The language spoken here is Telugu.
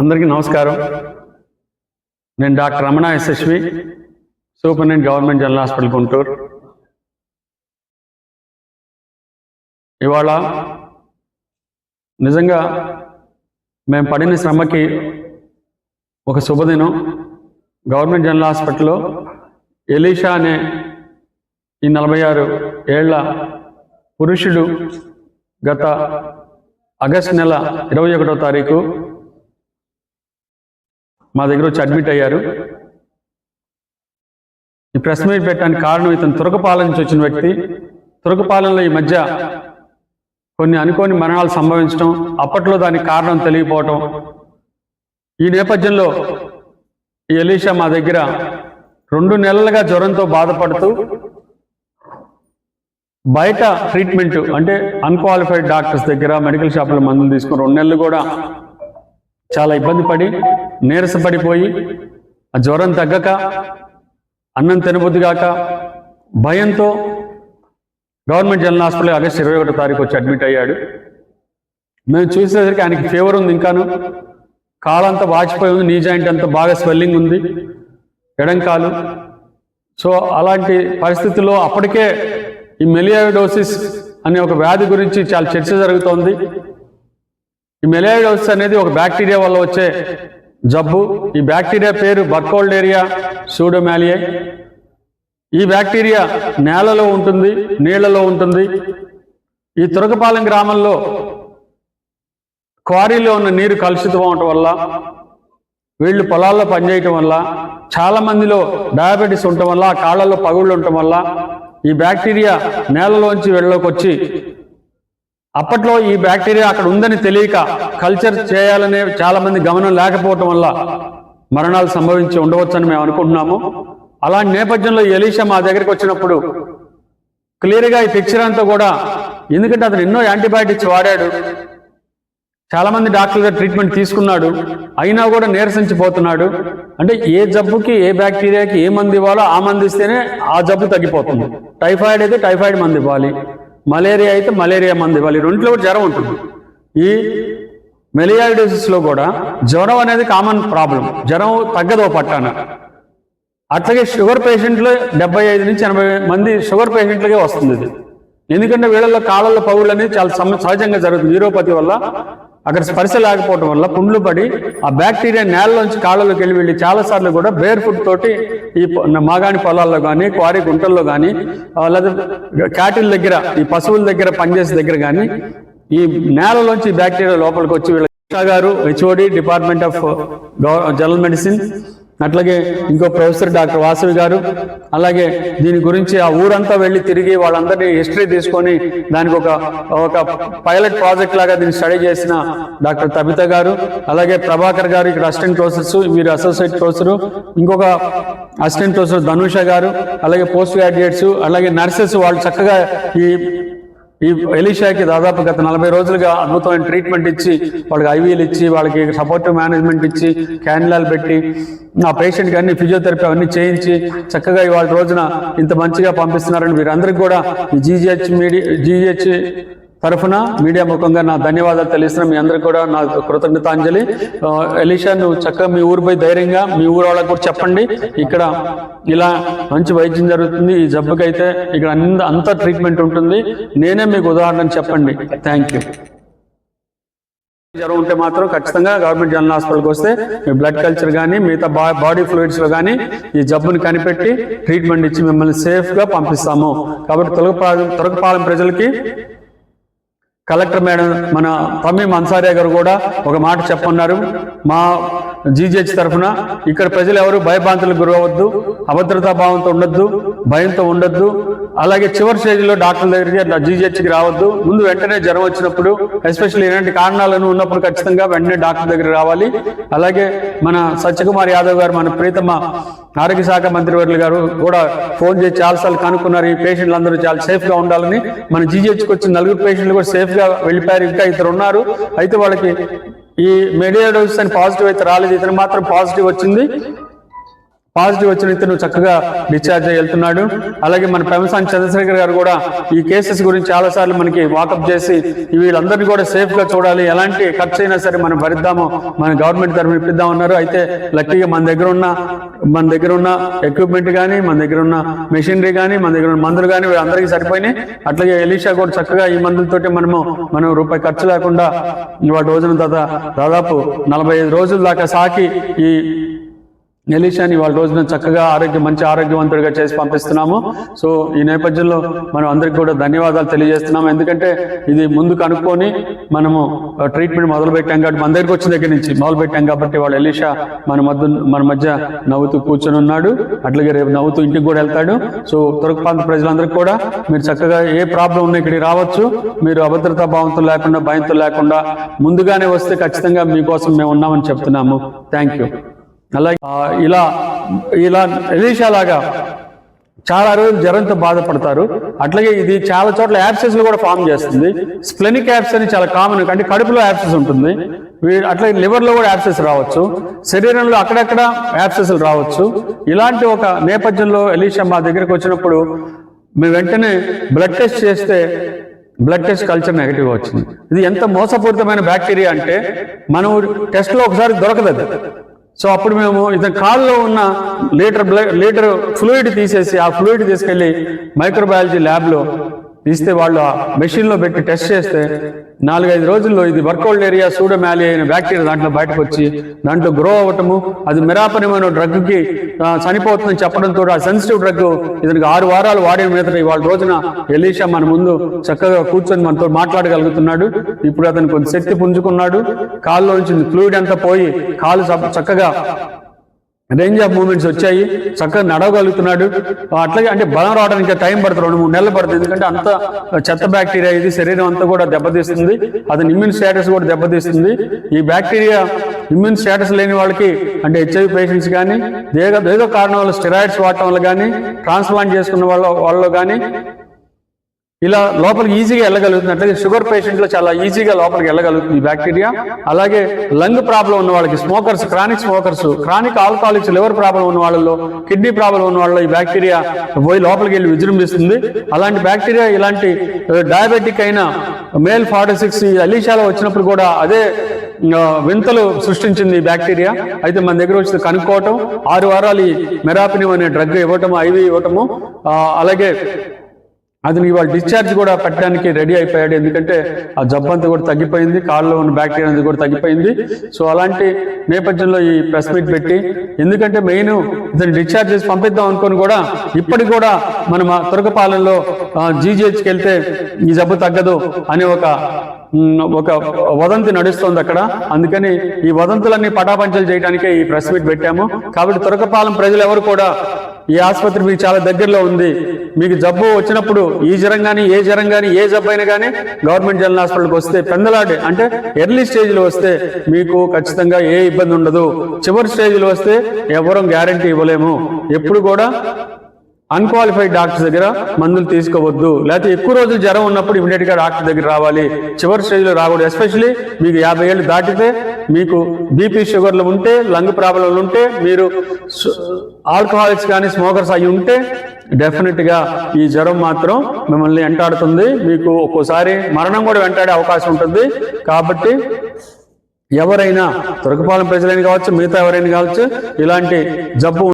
అందరికీ నమస్కారం. నేను doctor Ramana Yashasvi superintendent government general hospital Guntur. ఇవాళ నిజంగా మేము పడిన శ్రమకి ఒక శుభదినం. గవర్నమెంట్ జనరల్ హాస్పిటల్లో ఎలీషా అనే ఈ నలభై ఆరు ఏళ్ళ పురుషుడు గత ఆగస్ట్ నెల ఇరవై ఒకటో తారీఖు మా దగ్గర వచ్చి అడ్మిట్ అయ్యారు. ఈ ప్రెస్ మీట్ పెట్టడానికి కారణం ఇతను తురకపాలెం నుంచి వచ్చిన వ్యక్తి. తురకపాలెంలో ఈ మధ్య కొన్ని అనుకోని మరణాలు సంభవించడం అప్పట్లో దానికి కారణం తెలియపోవటం. ఈ నేపథ్యంలో ఈ ఎలీషా మా దగ్గర రెండు నెలలుగా జ్వరంతో బాధపడుతూ బయట ట్రీట్మెంట్ అంటే అన్క్వాలిఫైడ్ డాక్టర్స్ దగ్గర మెడికల్ షాపుల మందులు తీసుకుని రెండు నెలలు కూడా చాలా ఇబ్బంది పడి నీరసపడిపోయి ఆ జ్వరం తగ్గక అన్నం తినబుద్ధి కాక భయంతో గవర్నమెంట్ జనరల్ హాస్పిటల్ ఆగస్ట్ ఇరవై ఒకటో తారీఖు వచ్చి అడ్మిట్ అయ్యాడు. మేము చూసేసరికి ఆయనకి ఫీవర్ ఉంది ఇంకాను. కాలంతా వాచిపోయి ఉంది నీ జాయింట్ అంతా బాగా స్వెల్లింగ్ ఉంది ఎడంకాలు సో అలాంటి పరిస్థితుల్లో అప్పటికే ఈ మెలియాడోసిస్ అనే ఒక వ్యాధి గురించి చాలా చర్చ జరుగుతోంది. ఈ మెలియాడోసిస్ అనేది ఒక బ్యాక్టీరియా వల్ల వచ్చే జబ్బు. ఈ బ్యాక్టీరియా పేరు బర్కోల్డేరియా సూడోమాలియే. ఈ బ్యాక్టీరియా నేలలో ఉంటుంది నీళ్ళలో ఉంటుంది. ఈ తురకపాలెం గ్రామంలో క్వారీలో ఉన్న నీరు కలుషితం అవటం వల్ల వీళ్ళు పొలాల్లో పనిచేయటం వల్ల చాలా మందిలో డయాబెటీస్ ఉండటం వల్ల కాళ్ళల్లో పగుళ్ళు ఉండటం వల్ల ఈ బ్యాక్టీరియా నేలలోంచి వెళ్ళలోకి వచ్చి అప్పట్లో ఈ బ్యాక్టీరియా అక్కడ ఉందని తెలియక కల్చర్ చేయాలనే చాలా మంది గమనం లేకపోవటం వల్ల మరణాలు సంభవించి ఉండవచ్చని మేము అనుకుంటున్నాము. అలాంటి నేపథ్యంలో ఎలీషా మా దగ్గరికి వచ్చినప్పుడు క్లియర్గా ఈ పిక్చర్ అంతా కూడా ఎందుకంటే అతను ఎన్నో యాంటీబయాటిక్స్ వాడాడు. చాలా మంది డాక్టర్ గారు ట్రీట్మెంట్ తీసుకున్నాడు. అయినా కూడా నీరసించిపోతున్నాడు. అంటే ఏ జబ్బుకి ఏ బ్యాక్టీరియాకి ఏ మంది ఇవ్వాలో ఆ మంది ఇస్తేనే ఆ జబ్బు తగ్గిపోతుంది. టైఫాయిడ్ అయితే టైఫాయిడ్ మంది ఇవ్వాలి. మలేరియా అయితే మలేరియా మందు ఇవ్వాలి. రెంట్లో కూడా జ్వరం ఉంటుంది. ఈ మెలియాడిసిస్లో కూడా జ్వరం అనేది కామన్ ప్రాబ్లం. జ్వరం తగ్గదు ఓ పట్టాన. అట్లాగే షుగర్ పేషెంట్లు డెబ్బై ఐదు నుంచి ఎనభై మంది షుగర్ పేషెంట్లకే వస్తుంది ఇది. ఎందుకంటే వీళ్ళల్లో కాళ్ళల్లో పౌరులు అనేది చాలా సహజంగా జరుగుతుంది. న్యూరోపతి వల్ల అక్కడ స్పర్శ లేకపోవడం వల్ల పుండ్లు పడి ఆ బ్యాక్టీరియా నేలలోంచి కాళ్ళలోకి వెళ్ళి వెళ్ళి చాలా సార్లు కూడా బేర్ ఫుట్ తోటి ఈ మాగాణి పొలాల్లో కానీ క్వారీ గుంటల్లో కానీ లేదా క్యాటిల్ దగ్గర ఈ పశువుల దగ్గర పనిచేసే దగ్గర కానీ ఈ నేలలోంచి బ్యాక్టీరియా లోపలికి వచ్చి వీళ్ళ గారు HOD department of general medicine అట్లాగే ఇంకో ప్రొఫెసర్ డాక్టర్ వాసవి గారు అలాగే దీని గురించి ఆ ఊరంతా వెళ్ళి తిరిగి వాళ్ళందరినీ హిస్టరీ తీసుకొని దానికి ఒక ఒక పైలట్ ప్రాజెక్ట్ లాగా దీన్ని స్టడీ చేసిన డాక్టర్ తబిత గారు అలాగే ప్రభాకర్ గారు ఇక్కడ అసిస్టెంట్ ప్రొఫెసర్స్ వీరు అసోసియేట్ ప్రొఫెసర్ ఇంకొక అసిస్టెంట్ ప్రొఫెసర్ ధనుష గారు అలాగే పోస్ట్ గ్రాడ్యుయేట్స్ అలాగే నర్సెస్ వాళ్ళు చక్కగా ఈ ఈ ఎలీషాకి దాదాపు గత నలభై రోజులుగా అద్భుతమైన ట్రీట్మెంట్ ఇచ్చి వాళ్ళకి ఐవీలు ఇచ్చి వాళ్ళకి సపోర్టివ్ మేనేజ్మెంట్ ఇచ్చి క్యాన్లాలు పెట్టి ఆ పేషెంట్కి అన్ని ఫిజియోథెరపీ అవన్నీ చేయించి చక్కగా ఇవాళ రోజున ఇంత మంచిగా పంపిస్తున్నారని వీరందరికీ కూడా జీజీహెచ్ మీడియా జీజీహెచ్ తరఫున మీడియా ముఖంగా నా ధన్యవాదాలు తెలిసిన మీ అందరికి కూడా నా కృతజ్ఞతాంజలి. ఎలిషా ఎలీషా నువ్వు చక్కగా మీ ఊరిపై ధైర్యంగా మీ ఊరు వాళ్ళకి కూడా చెప్పండి. ఇక్కడ ఇలా మంచి వైద్యం జరుగుతుంది. ఈ జబ్బుకైతే ఇక్కడ అంత అంత ట్రీట్మెంట్ ఉంటుంది. నేనే మీకు ఉదాహరణ చెప్పండి. థ్యాంక్ యూ జ్వరం ఉంటే మాత్రం ఖచ్చితంగా గవర్నమెంట్ జనరల్ హాస్పిటల్కి వస్తే మీ బ్లడ్ కల్చర్ కానీ మిగతా బా బాడీ ఫ్లూయిడ్స్లో కానీ ఈ జబ్బుని కనిపెట్టి ట్రీట్మెంట్ ఇచ్చి మిమ్మల్ని సేఫ్గా పంపిస్తాము. కాబట్టి తొలగపాలెం తొలగపాలెం ప్రజలకి కలెక్టర్ మేడం మన తమ్మి అన్సారియా గారు కూడా ఒక మాట చెప్పన్నారు. మా జీజీహెచ్ తరఫున ఇక్కడ ప్రజలు ఎవరు భయభ్రాంతులకు గురవద్దు అభద్రతా భావంతో ఉండొద్దు భయంతో ఉండొద్దు. అలాగే చివరి స్టేజ్లో డాక్టర్ల దగ్గరికి అట్లా జీజీహెచ్కి రావద్దు. ముందు వెంటనే జ్వరం వచ్చినప్పుడు ఎస్పెషల్లీ ఇలాంటి కారణాలను ఉన్నప్పుడు ఖచ్చితంగా వెంటనే డాక్టర్ దగ్గర రావాలి. అలాగే మన సత్యకుమార్ యాదవ్ గారు మన ప్రీతమ ఆరోగ్య శాఖ మంత్రివర్యులు గారు కూడా ఫోన్ చేసి చాలాసార్లు కనుక్కున్నారు. ఈ పేషెంట్లు అందరూ చాలా సేఫ్గా ఉండాలని. మన జీజీహెచ్కి వచ్చిన నలుగురు పేషెంట్లు కూడా సేఫ్గా వెళ్ళిపోయారు. ఇంకా ఇద్దరు ఉన్నారు అయితే వాళ్ళకి ఈ మెడియాడోస్ అని పాజిటివ్ అయితే రాలేదు ఇతను మాత్రం పాజిటివ్ వచ్చింది. పాజిటివ్ వచ్చిన ఇతను చక్కగా డిశ్చార్జ్ అయ్యి వెళ్తున్నాడు. అలాగే మన పెమసాని చంద్రశేఖర్ గారు కూడా ఈ కేసెస్ గురించి చాలా సార్లు మనకి వాకప్ చేసి వీళ్ళందరినీ కూడా సేఫ్గా చూడాలి. ఎలాంటి ఖర్చు అయినా సరే మనం భరిద్దాము. మన గవర్నమెంట్ తరఫున ఇప్పిద్దాం అన్నారు. అయితే లక్కీగా మన దగ్గర ఉన్న మన దగ్గర ఉన్న ఎక్విప్మెంట్ కానీ మన దగ్గర ఉన్న మెషినరీ కానీ మన దగ్గర ఉన్న మందులు కానీ వీళ్ళందరికీ సరిపోయినాయి. అట్లాగే ఎలీషా కూడా చక్కగా ఈ మందులతోటి మనము మనం రూపాయి ఖర్చు లేకుండా ఇవాళ రోజున దాదా దాదాపు నలభై ఐదు రోజుల దాకా సాకి ఈ ఎలీషాని వాళ్ళ రోజున చక్కగా ఆరోగ్య మంచి ఆరోగ్యవంతుడిగా చేసి పంపిస్తున్నాము. సో ఈ నేపథ్యంలో మనం అందరికి కూడా ధన్యవాదాలు తెలియజేస్తున్నాము. ఎందుకంటే ఇది ముందు కనుక్కొని మనము ట్రీట్మెంట్ మొదలు పెట్టాం కాబట్టి మన దగ్గరికి వచ్చిన దగ్గర నుంచి మొదలు పెట్టాం కాబట్టి వాళ్ళు ఎలీషా మన మధ్య మన మధ్య నవ్వుతూ కూర్చొని ఉన్నాడు. అట్లాగే రేపు నవ్వుతూ ఇంటికి కూడా వెళ్తాడు. సో తురకపాంత ప్రజలందరికీ కూడా మీరు చక్కగా ఏ ప్రాబ్లం ఉన్నా ఇక్కడికి రావచ్చు. మీరు అభద్రతా భావంతో లేకుండా భయంతో లేకుండా ముందుగానే వస్తే ఖచ్చితంగా మీకోసం మేము ఉన్నామని చెప్తున్నాము. Thank you. అలాగే ఇలా ఇలా ఎలీషాలాగా చాలా రోజులు జ్వరంతో బాధపడతారు. అట్లాగే ఇది చాలా చోట్ల యాప్సెస్ కూడా ఫామ్ చేస్తుంది. స్ప్లెనిక్ యాప్స్ అని చాలా కామన్ అంటే కడుపులో యాప్సెస్ ఉంటుంది. అట్లాగే లివర్లో కూడా యాప్సెస్ రావచ్చు. శరీరంలో అక్కడక్కడ యాప్సెస్ రావచ్చు. ఇలాంటి ఒక నేపథ్యంలో ఎలీషా మా దగ్గరికి వచ్చినప్పుడు మేము వెంటనే బ్లడ్ టెస్ట్ చేస్తే బ్లడ్ టెస్ట్ కల్చర్ నెగిటివ్ వచ్చింది. ఇది ఎంత మోసపూరితమైన బ్యాక్టీరియా అంటే మనం టెస్ట్లో ఒకసారి దొరకదు సో అప్పుడు మేము ఇతని కాల్లో ఉన్న లీటర్ బ్లడ్ లీటర్ ఫ్లూయిడ్ తీసేసి ఆ ఫ్లూయిడ్ తీసుకెళ్ళి మైక్రోబయాలజీ ల్యాబ్లో తీస్తే వాళ్ళు ఆ మెషిన్లో పెట్టి టెస్ట్ చేస్తే నాలుగైదు రోజుల్లో ఇది వర్కౌల్డ్ ఏరియా సూడోమాలి అయిన బ్యాక్టీరియా దాంట్లో బయటకు వచ్చి దాంట్లో గ్రో అవ్వటము అది మిరాపనిమైన డ్రగ్కి చనిపోతుందని చెప్పడంతో ఆ సెన్సిటివ్ డ్రగ్ ఇతనికి ఆరు వారాలు వాడిన మీద ఇవాళ రోజున ఎలీషా మన ముందు చక్కగా కూర్చొని మనతో మాట్లాడగలుగుతున్నాడు. ఇప్పుడు అతను కొంత శక్తి పుంజుకున్నాడు. కాళ్ళలో నుంచి ఫ్లూయిడ్ అంతా పోయి కాలు చక్కగా రేంజ్ ఆఫ్ మూమెంట్స్ వచ్చాయి. చక్కగా నడవగలుగుతున్నాడు. అట్లాగే అంటే బలం రావడానికి టైం పడుతుంది. రెండు మూడు నెలలు పడుతుంది. ఎందుకంటే అంత చెత్త బ్యాక్టీరియా ఇది శరీరం అంతా కూడా దెబ్బతీస్తుంది. అతని ఇమ్యూన్ స్టేటస్ కూడా దెబ్బతీస్తుంది. ఈ బ్యాక్టీరియా ఇమ్యూన్ స్టేటస్ లేని వాళ్ళకి అంటే హెచ్ఐవి పేషెంట్స్ కానీ ఏదో ఏదో కారణం వల్ల స్టెరాయిడ్స్ వాడటం వల్ల కానీ ట్రాన్స్ప్లాంట్ చేసుకున్న వాళ్ళ వాళ్ళలో కానీ ఇలా లోపలికి ఈజీగా వెళ్ళగలుగుతుంది. షుగర్ పేషెంట్లో చాలా ఈజీగా లోపలికి వెళ్ళగలుగుతుంది ఈ బ్యాక్టీరియా. అలాగే లంగ్ ప్రాబ్లం ఉన్న వాళ్ళకి smokers chronic smokers chronic alcoholics liver problem ఉన్న వాళ్ళలో కిడ్నీ ప్రాబ్లం ఉన్న వాళ్ళలో ఈ బ్యాక్టీరియా పోయి లోపలికి వెళ్ళి విజృంభిస్తుంది. అలాంటి బ్యాక్టీరియా ఇలాంటి డయాబెటిక్ అయిన మేల్ ఫార్టీ సిక్స్ అలీషాలో వచ్చినప్పుడు కూడా అదే వింతలు సృష్టించింది బ్యాక్టీరియా. అయితే మన దగ్గర వచ్చి కనుక్కోవటం. ఆరు వారాలు ఈ మెరాపినిమ్ అనే డ్రగ్ ఇవ్వటము ఐవి ఇవ్వటము. అలాగే అతను ఇవాళ డిశ్చార్జ్ కూడా పెట్టడానికి రెడీ అయిపోయాడు. ఎందుకంటే ఆ జబ్బు అంతా కూడా తగ్గిపోయింది కాళ్ళలో ఉన్న బ్యాక్టీరియా అనేది కూడా తగ్గిపోయింది. సో అలాంటి నేపథ్యంలో ఈ ప్రెస్ మీట్ పెట్టి ఎందుకంటే మెయిన్ ఇతను డిశ్చార్జ్ చేసి పంపిద్దాం అనుకుని కూడా ఇప్పటికి కూడా మనం ఆ తురకపాలెంలో జీజీహెచ్కి వెళ్తే ఈ జబ్బు తగ్గదు అనే ఒక ఒక వదంతి నడుస్తుంది అక్కడ. అందుకని ఈ వదంతులన్నీ పటాపంచలు చేయడానికే ఈ ప్రెస్ మీట్ పెట్టాము. కాబట్టి తురకపాలెం ప్రజలు ఎవరు కూడా ఈ ఆసుపత్రి మీకు చాలా దగ్గరలో ఉంది. మీకు జబ్బు వచ్చినప్పుడు ఈ జ్వరం కానీ ఏ జ్వరం కానీ ఏ జబ్బు అయినా కానీ గవర్నమెంట్ జనరల్ హాస్పిటల్కి వస్తే పెందలాడి అంటే ఎర్లీ స్టేజ్లో వస్తే మీకు ఖచ్చితంగా ఏ ఇబ్బంది ఉండదు. చివరి స్టేజ్లో వస్తే ఎవరం గ్యారంటీ ఇవ్వలేము. ఎప్పుడు కూడా అన్క్వాలిఫైడ్ డాక్టర్ దగ్గర మందులు తీసుకోవద్దు. లేకపోతే ఎక్కువ రోజులు జ్వరం ఉన్నప్పుడు ఇమీడియట్గా డాక్టర్ దగ్గర రావాలి. చివరి స్టేజ్లో రాకూడదు. ఎస్పెషలీ మీకు యాభై ఏళ్ళు దాటితే మీకు బీపీ షుగర్లు ఉంటే లంగ్ ప్రాబ్లంలు ఉంటే మీరు ఆల్కహాలిక్స్ కానీ స్మోకర్స్ అయి ఉంటే డెఫినెట్గా ఈ జ్వరం మాత్రం మిమ్మల్ని వెంటాడుతుంది. మీకు ఒక్కోసారి మరణం కూడా వెంటాడే అవకాశం ఉంటుంది. కాబట్టి ఎవరైనా తురకపాలెం ప్రజలైన కావచ్చు మిగతా ఎవరైనా కావచ్చు ఇలాంటి జబ్బు